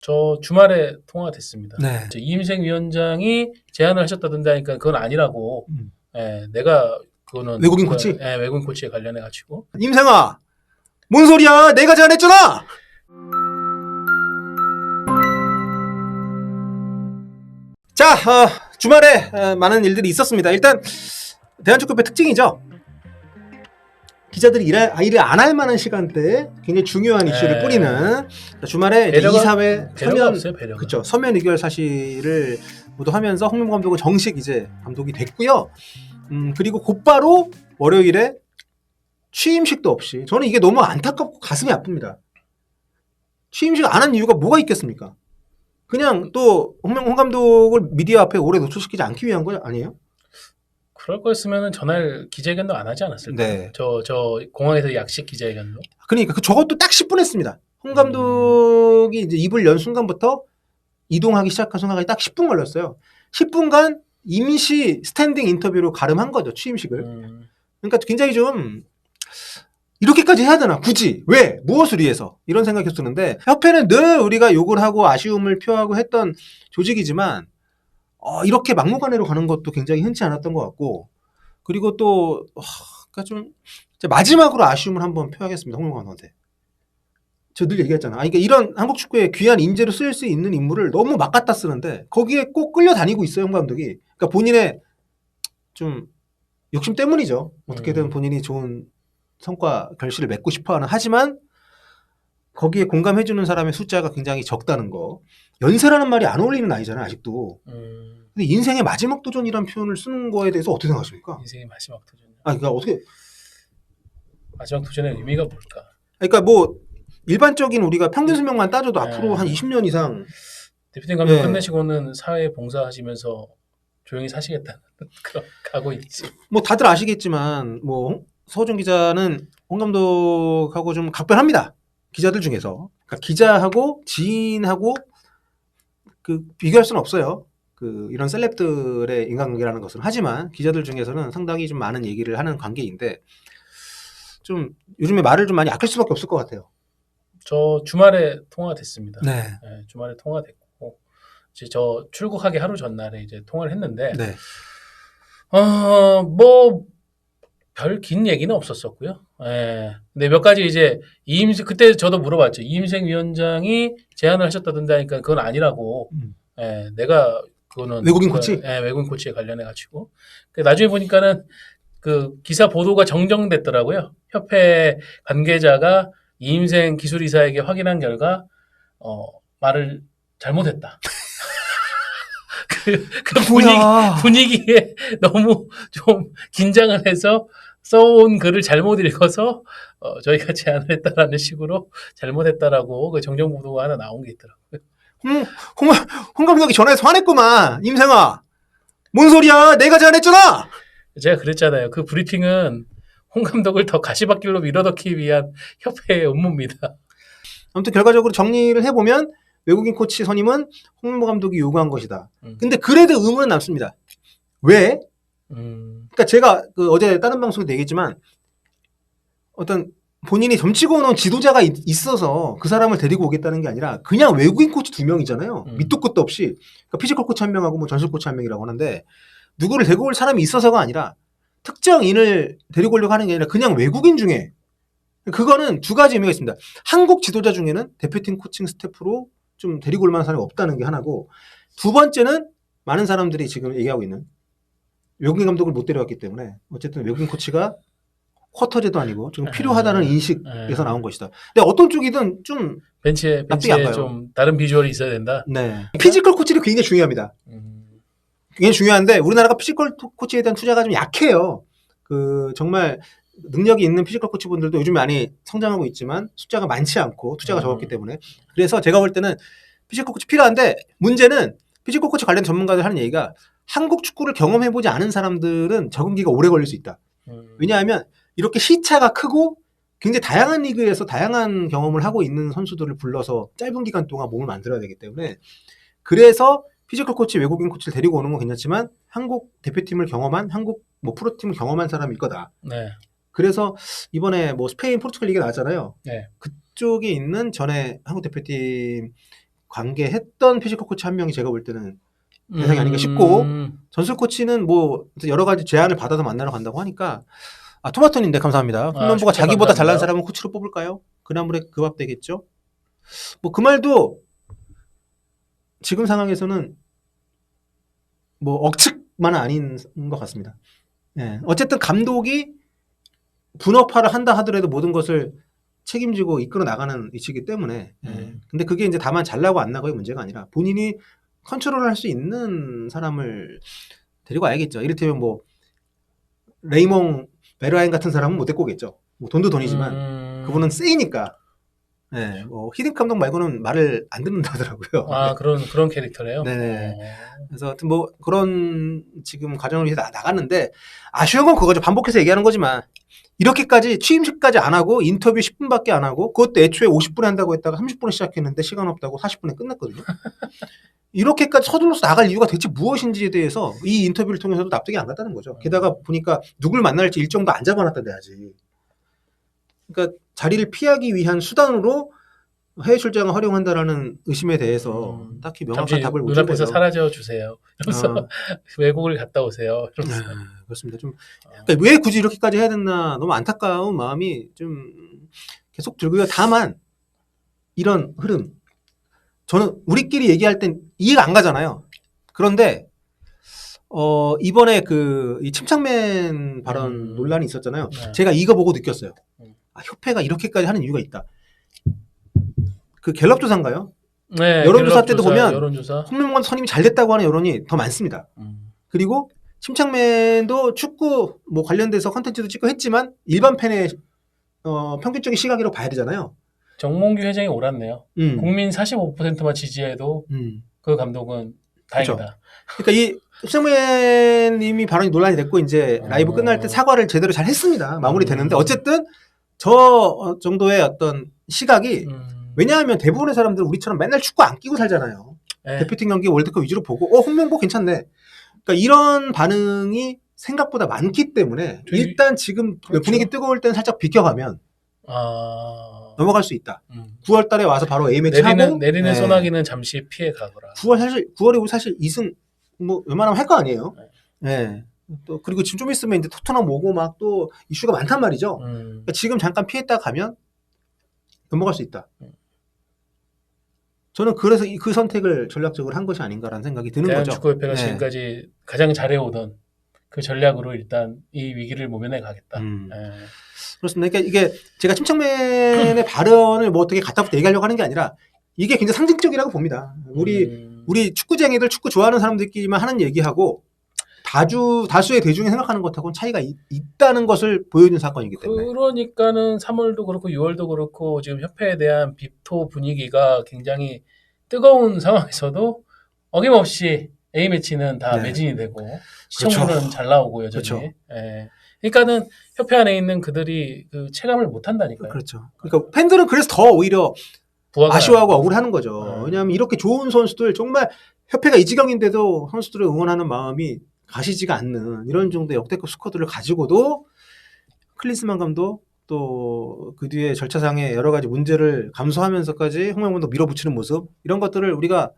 저 주말에 통화가 됐습니다. 네. 이제 이임생 위원장이 제안을 하셨다던데 하니까 그건 아니라고. 음. 예, 내가 그거는 외국인 그, 코치? 예, 외국인 코치에 관련해 가지고 임생아, 뭔 소리야? 내가 제안했잖아. 자, 어, 주말에 어, 많은 일들이 있었습니다. 일단 대한축구협회 특징이죠. 기자들이 일할, 아, 일을 안 할 만한 시간대에 굉장히 중요한 이슈를 네. 뿌리는 자, 주말에 이제 배려가- 이사회 배려가 서면 없어요, 배려가. 그렇죠. 서면 의결 사실을 모두 하면서 홍명 감독은 정식 이제 감독이 됐고요. 음, 그리고 곧바로 월요일에 취임식도 없이 저는 이게 너무 안타깝고 가슴이 아픕니다. 취임식 안 한 이유가 뭐가 있겠습니까? 그냥 또 홍명 홍 감독을 미디어 앞에 오래 노출시키지 않기 위한 거 아니에요? 그럴 거였으면 전날 기자회견도 안 하지 않았을까? 네. 저, 저 공항에서 약식 기자회견도. 그러니까 그 저것도 딱 10분 했습니다. 홍 감독이 이제 입을 연 순간부터 이동하기 시작한 순간까지 딱 10분 걸렸어요. 10분간 임시 스탠딩 인터뷰로 가름한 거죠 취임식을. 음, 그러니까 굉장히 좀 이렇게까지 해야 되나? 굳이 왜? 무엇을 위해서? 이런 생각이 드는데 협회는 늘 우리가 욕을 하고 아쉬움을 표하고 했던 조직이지만 어, 이렇게 막무가내로 가는 것도 굉장히 흔치 않았던 것 같고 그리고 또 어, 그러니까 좀 마지막으로 아쉬움을 한번 표하겠습니다. 홍명관 감독한테. 저늘 얘기했잖아. 아니, 그러니까 이런 한국 축구의 귀한 인재로 쓰일 수 있는 인물을 너무 막 갖다 쓰는데 거기에 꼭 끌려다니고 있어요, 홍 감독이. 그러니까 본인의 좀 욕심 때문이죠. 어떻게든 음. 본인이 좋은 성과 결실을 맺고 싶어 하는 하지만 거기에 공감해주는 사람의 숫자가 굉장히 적다는 거. 연세라는 말이 안 어울리는 나이잖아요, 아직도. 음, 근데 인생의 마지막 도전이라는 표현을 쓰는 거에 대해서 어떻게 생각하십니까? 인생의 마지막 도전. 아, 그러니까 어떻게? 마지막 도전의 의미가 뭘까? 그러니까 뭐 일반적인 우리가 평균 수명만 따져도 네. 앞으로 한 20년 이상 대표팀 감독 네. 끝내시고는 사회에 봉사하시면서 조용히 사시겠다는 그런 가고 있지. 뭐 다들 아시겠지만 뭐 홍- 서호정 기자는 홍 감독하고 좀 각별합니다. 기자들 중에서 그러니까 기자하고 지인하고 그 비교할 수는 없어요. 그 이런 셀럽들의 인간관계라는 것은 하지만 기자들 중에서는 상당히 좀 많은 얘기를 하는 관계인데 좀 요즘에 말을 좀 많이 아낄 수밖에 없을 것 같아요. 저 주말에 통화가 됐습니다. 네, 네, 주말에 통화 됐고 이제 저 출국하기 하루 전날에 이제 통화를 했는데 네, 어뭐 별 긴 얘기는 없었었고요. 예. 근데 몇 가지 이제 이임생 그때 저도 물어봤죠. 이임생 위원장이 제안을 하셨다던데 하니까 그건 아니라고. 음. 예, 내가 그거는 외국인 그, 코치? 예, 외국인 코치에 관련해 가지고. 그 나중에 보니까는 그 기사 보도가 정정됐더라고요. 협회 관계자가 이임생 기술이사에게 확인한 결과 어 말을 잘못했다. 그, 그 분위기? 분위기에 너무 좀 긴장을 해서 써온 글을 잘못 읽어서 어, 저희가 제안을 했다라는 식으로 잘못했다라고 그 정정 보도가 하나 나온 게 있더라고요. 홍, 홍, 홍 감독이 전화해서 화냈구만. 임생아. 뭔 소리야? 내가 제안했잖아. 제가 그랬잖아요. 그 브리핑은 홍 감독을 더 가시밭길로 밀어넣기 위한 협회의 업무입니다. 아무튼 결과적으로 정리를 해보면 외국인 코치 선임은 홍명보 감독이 요구한 것이다. 음. 근데 그래도 의문은 남습니다. 왜? 음, 그러니까 제가 그 어제 다른 방송에도 얘기했지만 어떤 본인이 점치고 오는 지도자가 있- 있어서 그 사람을 데리고 오겠다는 게 아니라 그냥 외국인 코치 두 명이잖아요. 음. 밑도 끝도 없이 그러니까 피지컬 코치 한 명하고 뭐 전술 코치 한 명이라고 하는데 누구를 데리고 올 사람이 있어서가 아니라 특정인을 데리고 오려고 하는 게 아니라 그냥 외국인 중에 그거는 두 가지 의미가 있습니다. 한국 지도자 중에는 대표팀 코칭 스태프로 좀 데리고 올 만한 사람이 없다는 게 하나고 두 번째는 많은 사람들이 지금 얘기하고 있는 외국인 감독을 못 데려왔기 때문에 어쨌든 외국인 코치가 쿼터제도 아니고 지금 필요하다는 음, 인식에서 음. 나온 것이다. 근데 어떤 쪽이든 좀 벤치에. 벤치에 좀 다른 비주얼이 있어야 된다. 네. 피지컬 코치를 굉장히 중요합니다. 음, 굉장히 중요한데 우리나라가 피지컬 토- 코치에 대한 투자가 좀 약해요. 그 정말 능력이 있는 피지컬 코치분들도 요즘 많이 성장하고 있지만 숫자가 많지 않고 투자가 음. 적었기 때문에 그래서 제가 볼 때는 피지컬 코치 필요한데 문제는 피지컬 코치 관련 전문가들 하는 얘기가 한국 축구를 경험해보지 않은 사람들은 적응기가 오래 걸릴 수 있다. 음, 왜냐하면 이렇게 시차가 크고 굉장히 다양한 리그에서 다양한 경험을 하고 있는 선수들을 불러서 짧은 기간 동안 몸을 만들어야 되기 때문에 그래서 피지컬 코치 외국인 코치를 데리고 오는 건 괜찮지만 한국 대표팀을 경험한 한국 뭐 프로팀을 경험한 사람일 거다. 네. 그래서 이번에 뭐 스페인 포르투갈 리그 나왔잖아요. 네. 그쪽에 있는 전에 한국 대표팀 관계했던 피지컬 코치 한 명이 제가 볼 때는 대상이 아닌가 싶고, 음, 전술 코치는 뭐 여러 가지 제안을 받아서 만나러 간다고 하니까 아 토마토님네 감사합니다. 홍명보가 슈퍼 자기보다 잘난. 사람은 코치로 뽑을까요? 그나물에 그 밥 되겠죠. 뭐 그 말도 지금 상황에서는 뭐 억측만은 아닌 것 같습니다. 예. 어쨌든 감독이 분업화를 한다 하더라도 모든 것을 책임지고 이끌어 나가는 위치이기 때문에. 예. 음. 근데 그게 이제 다만 잘 나고 안 나고의 문제가 아니라 본인이 컨트롤 할 수 있는 사람을 데리고 와야겠죠. 이를테면 뭐 레이몽 베르하인 같은 사람은 못 데리고 오겠죠. 뭐 돈도 돈이지만 음, 그분은 세이니까. 예, 뭐 히딩 감독 말고는 말을 안 듣는다 하더라고요. 아 그런 그런 캐릭터래요. 네네. 어. 그래서 하여튼 뭐 그런 지금 과정을 위해서 나- 나갔는데 아쉬운 건 그거죠. 반복해서 얘기하는 거지만 이렇게까지 취임식까지 안 하고 인터뷰 10분밖에 안 하고 그것도 애초에 50분에 한다고 했다가 30분에 시작했는데 시간 없다고 40분에 끝났거든요. 이렇게까지 서둘러서 나갈 이유가 대체 무엇인지에 대해서 이 인터뷰를 통해서도 납득이 안 갔다는 거죠. 게다가 보니까 누굴 만날지 일정도 안 잡아놨던데 아직. 그러니까 자리를 피하기 위한 수단으로 해외 출장을 활용한다라는 의심에 대해서 음, 딱히 명확한 답을 못준 눈앞에서. 사라져 주세요. 이러면서 어. 외국을 갔다 오세요. 이러면서. 네, 그렇습니다. 좀 그러니까 왜 굳이 이렇게까지 해야 됐나 너무 안타까운 마음이 좀 계속 들고요. 다만 이런 흐름 저는 우리끼리 얘기할 땐 이해가 안 가잖아요. 그런데 어 이번에 그 이 침착맨 발언 음. 논란이 있었잖아요. 네. 제가 이거 보고 느꼈어요. 음. 아, 협회가 이렇게까지 하는 이유가 있다. 그 갤럽 조사인가요? 네, 여론조사 갤럽 때도 조사, 보면 여론조사. 홍명관 선임이 잘 됐다고 하는 여론이 더 많습니다. 음. 그리고 침착맨도 축구 뭐 관련돼서 컨텐츠도 찍고 했지만 일반 팬의 어, 평균적인 시각으로 봐야 되잖아요. 정몽규 회장이 옳았네요. 음. 국민 45%만 지지해도 음. 그 감독은 다행이다. 그러니까 이 침착맨님이 발언이 논란이 됐고 이제 어. 라이브 끝날 때 사과를 제대로 잘 했습니다. 마무리되는데 음. 어쨌든 저 정도의 어떤 시각이 음. 왜냐하면 대부분의 사람들은 우리처럼 맨날 축구 안 끼고 살잖아요. 네. 대표팀 경기 월드컵 위주로 보고 어 홍명보 괜찮네. 그러니까 이런 반응이 생각보다 많기 때문에 일단 지금 그렇죠. 분위기 뜨거울 때는 살짝 비켜가면 아. 넘어갈 수 있다. 음. 9월 달에 와서 바로 A 매치 내리는 하고 내리는 네. 소나기는 잠시 피해 가거라. 9월 사실 9월에 우리 사실 2승 뭐 웬만하면 할 거 아니에요. 네. 네. 또 그리고 지금 좀 있으면 이제 토트넘 오고 막 또 이슈가 많단 말이죠. 음. 그러니까 지금 잠깐 피했다 가면 넘어갈 수 있다. 음. 저는 그래서 이- 그 선택을 전략적으로 한 것이 아닌가라는 생각이 드는 거죠. 대한축구협회가 네. 지금까지 가장 잘해오던 그 전략으로 일단 이 위기를 모면해 가겠다. 음. 예. 그렇습니다. 그러니까 이게 제가 침착맨의 발언을 뭐 어떻게 갖다부터 얘기하려고 하는 게 아니라 이게 굉장히 상징적이라고 봅니다. 우리 음. 우리 축구쟁이들 축구 좋아하는 사람들끼리만 하는 얘기하고 다주 다수의 대중이 생각하는 것하고는 차이가 있, 다는 것을 보여준 사건이기 때문에 그러니까는 3월도 그렇고 6월도 그렇고 지금 협회에 대한 비토 분위기가 굉장히 뜨거운 상황에서도 어김없이 A 매치는 다 네. 매진이 되고 시청률은 잘 나오고 여전히. 그렇죠. 예. 그러니까는 협회 안에 있는 그들이 그 체감을 못 한다니까요. 그렇죠. 그러니까 팬들은 그래서 더 오히려 아쉬워하고 억울하는 거죠. 네. 왜냐하면 이렇게 좋은 선수들 정말 협회가 이 지경인데도 선수들을 응원하는 마음이 가시지가 않는 이런 정도의 역대급 스쿼드를 가지고도 클린스만 감독 또 그 뒤에 절차상의 여러 가지 문제를 감수하면서까지 홍명문도 밀어붙이는 모습 이런 것들을 우리가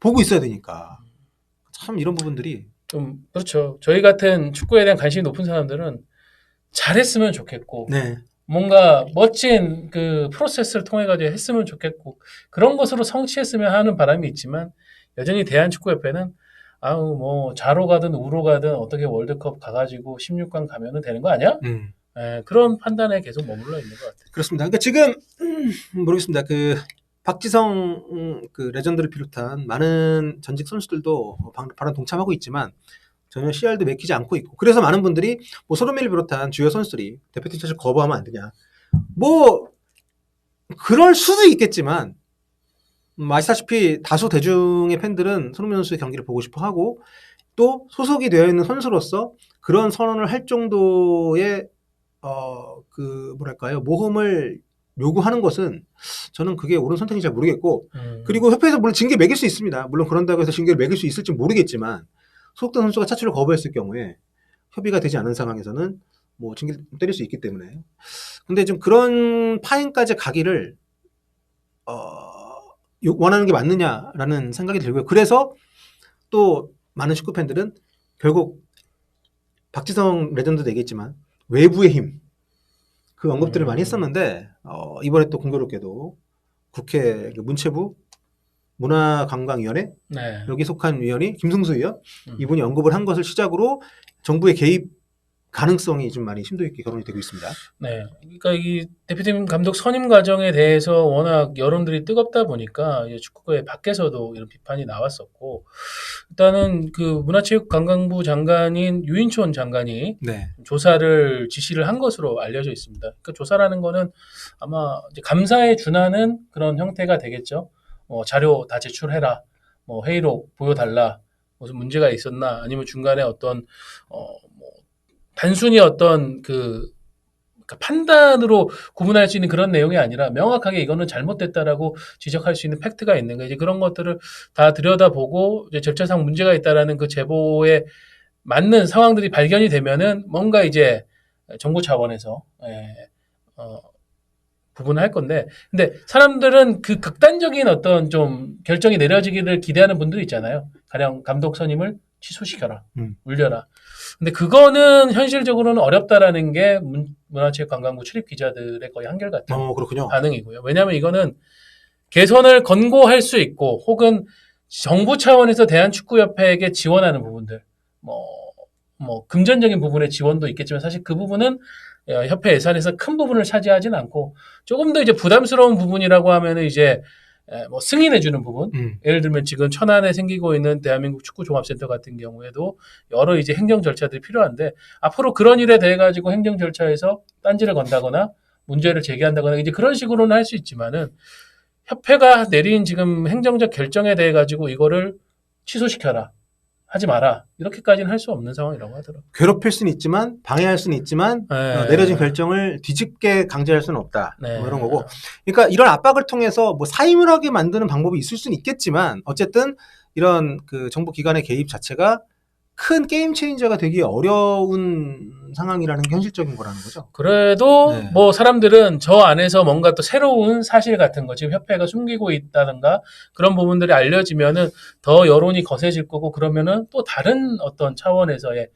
보고 있어야 되니까 참 이런 부분들이 좀 그렇죠. 저희 같은 축구에 대한 관심이 높은 사람들은 잘했으면 좋겠고 네 뭔가 멋진 그 프로세스를 통해 가지고 했으면 좋겠고 그런 것으로 성취했으면 하는 바람이 있지만 여전히 대한축구협회는 아우 뭐 좌로 가든 우로 가든 어떻게 월드컵 가가지고 16강 가면은 되는 거 아니야? 음. 에, 그런 판단에 계속 머물러 있는 것 같아요. 그렇습니다. 그러니까 지금 음, 모르겠습니다. 그 박지성 음, 그 레전드를 비롯한 많은 전직 선수들도 방- 발언 동참하고 있지만 전혀 CR도 맥히지 않고 있고 그래서 많은 분들이 뭐 손흥민을 비롯한 주요 선수들이 대표팀 차를 거부하면 안 되냐. 뭐 그럴 수도 있겠지만 음, 아시다시피 다수 대중의 팬들은 손흥민 선수의 경기를 보고 싶어 하고 또 소속이 되어 있는 선수로서 그런 선언을 할 정도의 어, 그, 뭐랄까요, 모험을 요구하는 것은 저는 그게 옳은 선택인지 잘 모르겠고, 음, 그리고 협회에서 물론 징계 매길 수 있습니다. 물론 그런다고 해서 징계를 매길 수 있을지 모르겠지만, 소속된 선수가 차출을 거부했을 경우에 협의가 되지 않은 상황에서는 뭐 징계를 때릴 수 있기 때문에. 근데 좀 그런 파행까지 가기를, 어, 요- 원하는 게 맞느냐라는 생각이 들고요. 그래서 또 많은 축구 팬들은 결국 박지성 레전드도 얘기했지만 외부의 힘 그 언급들을 음. 많이 했었는데 어, 이번에 또 공교롭게도 국회 그 문체부 문화관광위원회 네. 여기 속한 위원이 김승수 의원 음. 이분이 언급을 한 것을 시작으로 정부의 개입 가능성이 좀 많이 심도 있게 거론이 되고 있습니다. 네. 그러니까 이 대표팀 감독 선임 과정에 대해서 워낙 여론들이 뜨겁다 보니까 축구계 밖에서도 이런 비판이 나왔었고 일단은 그 문화체육관광부 장관인 유인촌 장관이 네. 조사를 지시를 한 것으로 알려져 있습니다. 그러니까 조사라는 거는 아마 감사에 준하는 그런 형태가 되겠죠. 뭐 자료 다 제출해라. 뭐 회의록 보여달라. 무슨 문제가 있었나 아니면 중간에 어떤 어뭐 단순히 어떤 그 그러니까 판단으로 구분할 수 있는 그런 내용이 아니라 명확하게 이거는 잘못됐다라고 지적할 수 있는 팩트가 있는 거 이제 그런 것들을 다 들여다보고 이제 절차상 문제가 있다라는 그 제보에 맞는 상황들이 발견이 되면은 뭔가 이제 정부 차원에서 예, 어, 부분을 할 건데 근데 사람들은 그 극단적인 어떤 좀 결정이 내려지기를 기대하는 분들이 있잖아요. 가령 감독 선임을 취소시켜라, 음. 물려라. 근데 그거는 현실적으로는 어렵다라는 게 문, 문화체육관광부 출입 기자들의 거의 한결같은 어. 반응이고요. 왜냐하면 이거는 개선을 권고할 수 있고 혹은 정부 차원에서 대한축구협회에게 지원하는 부분들 뭐, 뭐 금전적인 부분의 지원도 있겠지만 사실 그 부분은 어, 협회 예산에서 큰 부분을 차지하진 않고 조금 더 이제 부담스러운 부분이라고 하면은 이제 에, 뭐 승인해주는 부분 음. 예를 들면 지금 천안에 생기고 있는 대한민국 축구 종합센터 같은 경우에도 여러 이제 행정 절차들이 필요한데 앞으로 그런 일에 대해 가지고 행정 절차에서 딴지를 건다거나 문제를 제기한다거나 이제 그런 식으로는 할 수 있지만은 협회가 내린 지금 행정적 결정에 대해 가지고 이거를 취소시켜라 하지 마라 이렇게까지는 할 수 없는 상황이라고 하더라고요. 괴롭힐 수는 있지만 방해할 수는 있지만 네. 어, 내려진 결정을 뒤집게 강제할 수는 없다. 네. 뭐 이런 거고. 그러니까 이런 압박을 통해서 뭐 사임을 하게 만드는 방법이 있을 수는 있겠지만 어쨌든 이런 그 정부 기관의 개입 자체가 큰 게임 체인저가 되기 어려운 상황이라는 게 현실적인 거라는 거죠. 그래도 네. 뭐 사람들은 저 안에서 뭔가 또 새로운 사실 같은 거 지금 협회가 숨기고 있다든가 그런 부분들이 알려지면은 더 여론이 거세질 거고 그러면은 또 다른 어떤 차원에서의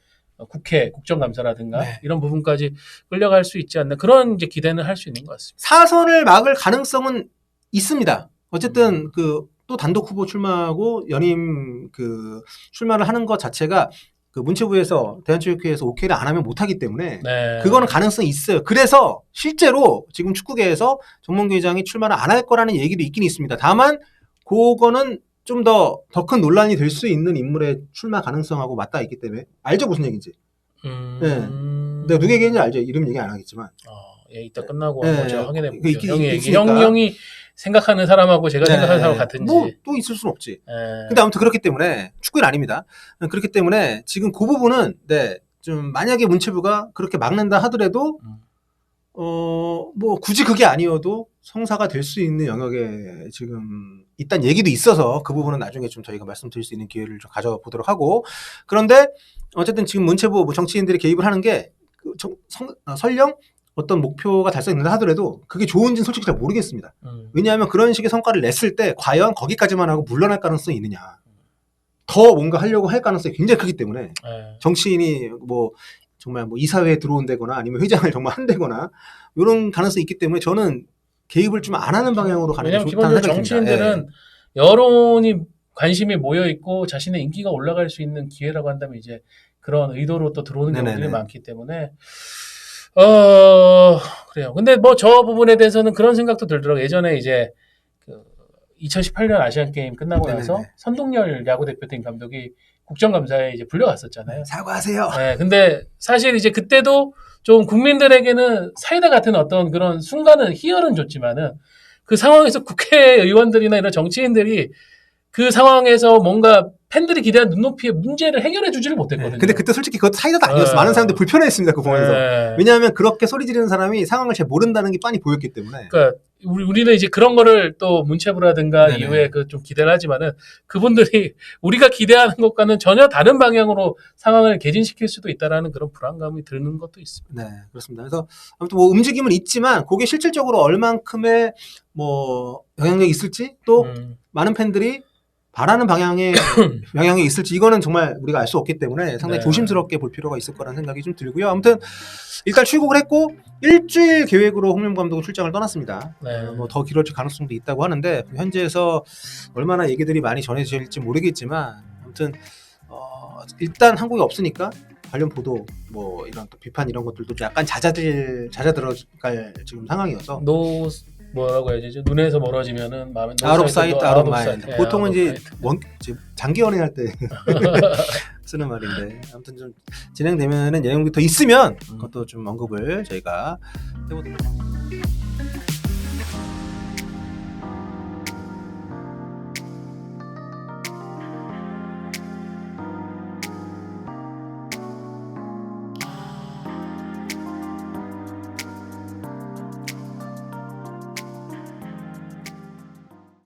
국회 국정감사라든가 네. 이런 부분까지 끌려갈 수 있지 않나 그런 이제 기대는 할 수 있는 것 같습니다. 사선을 막을 가능성은 있습니다. 음. 어쨌든 그 또 단독 후보 출마하고 연임 그 출마를 하는 것 자체가 그 문체부에서 대한체육회에서 오케이를 안 하면 못 하기 때문에 네. 그거는 가능성이 있어요. 그래서 실제로 지금 축구계에서 정몽규 회장이 출마를 안 할 거라는 얘기도 있긴 있습니다. 다만 그거는 좀 더 더 큰 논란이 될 수 있는 인물의 출마 가능성하고 맞닿아 있기 때문에 알죠 무슨 얘기인지. 음... 내가 누구 얘기인지 알죠. 이름 얘기 안 하겠지만. 어, 예, 이따 끝나고 네. 한번 제가 확인해 그 보죠. 있긴 형이. 형 형이 생각하는 사람하고 제가 생각하는 사람 같은지. 뭐 또 있을 수는 없지. 예. 근데 아무튼 그렇기 때문에 축구는 아닙니다. 그렇기 때문에 지금 그 부분은 네, 좀 만약에 문체부가 그렇게 막는다 하더라도 음. 어, 뭐 굳이 그게 아니어도 성사가 될 수 있는 영역에 지금 있단 얘기도 있어서 그 부분은 나중에 좀 저희가 말씀드릴 수 있는 기회를 좀 가져보도록 하고 그런데 어쨌든 지금 문체부 뭐 정치인들이 개입을 하는 게그 정- 성- 어, 설령 어떤 목표가 달성된다 하더라도 그게 좋은지는 솔직히 잘 모르겠습니다. 음. 왜냐하면 그런 식의 성과를 냈을 때 과연 거기까지만 하고 물러날 가능성이 있느냐. 더 뭔가 하려고 할 가능성이 굉장히 크기 때문에 예. 정치인이 뭐 정말 뭐 이사회에 들어온다거나 아니면 회장을 정말 한다거나 이런 가능성이 있기 때문에 저는 개입을 좀 안 하는 방향으로 가는 게 좋다는 생각이 듭니다. 예. 정치인들은 여론이 관심이 모여 있고 자신의 인기가 올라갈 수 있는 기회라고 한다면 이제 그런 의도로 또 들어오는 네네네. 경우들이 많기 때문에 어 그래요. 근데 뭐 저 부분에 대해서는 그런 생각도 들더라고. 요 예전에 이제 그 2018년 아시안 게임 끝나고 나서 네네네. 선동열 야구 대표팀 감독이 국정감사에 이제 불려갔었잖아요. 사과하세요. 네, 근데 사실 이제 그때도 좀 국민들에게는 사이다 같은 어떤 그런 순간은 희열은 줬지만은 그 상황에서 국회의원들이나 이런 정치인들이 그 상황에서 뭔가 팬들이 기대한 눈높이의 문제를 해결해 주지를 못했거든요. 네. 근데 그때 솔직히 그것도 사이다도 아니었어. 네. 많은 사람들이 불편해했습니다. 그 부분에서. 네. 왜냐하면 그렇게 소리 지르는 사람이 상황을 잘 모른다는 게 빤히 보였기 때문에. 그러니까 우리, 우리는 이제 그런 거를 또 문체부라든가 네네. 이후에 그 좀 기대를 하지만은 그분들이 우리가 기대하는 것과는 전혀 다른 방향으로 상황을 개진시킬 수도 있다라는 그런 불안감이 드는 것도 있습니다. 네, 그렇습니다. 그래서 아무튼 뭐 움직임은 있지만 그게 실질적으로 얼만큼의 뭐 영향력이 있을지 또 음, 많은 팬들이 바라는 방향의 영향이 있을지 이거는 정말 우리가 알 수 없기 때문에 상당히 네. 조심스럽게 볼 필요가 있을 거라는 생각이 좀 들고요. 아무튼 일단 출국을 했고 일주일 계획으로 홍명 감독은 출장을 떠났습니다. 네. 뭐 더 길어질 가능성도 있다고 하는데 현지에서 얼마나 얘기들이 많이 전해질지 모르겠지만 아무튼 어, 일단 한국에 없으니까 관련 보도 뭐 이런 또 비판 이런 것들도 약간 잦아들 잦아들어갈 지금 상황이어서 노 뭐라고 해야 되지? 눈에서 멀어지면은 마음에 오브 사이트, 사이트. 마인드. 네, 보통은 이제. 원, 장기 연애할 때 쓰는 말인데 아무튼 좀 진행되면은 내용이 더 있으면 음. 그것도 좀 언급을 저희가 해보도록.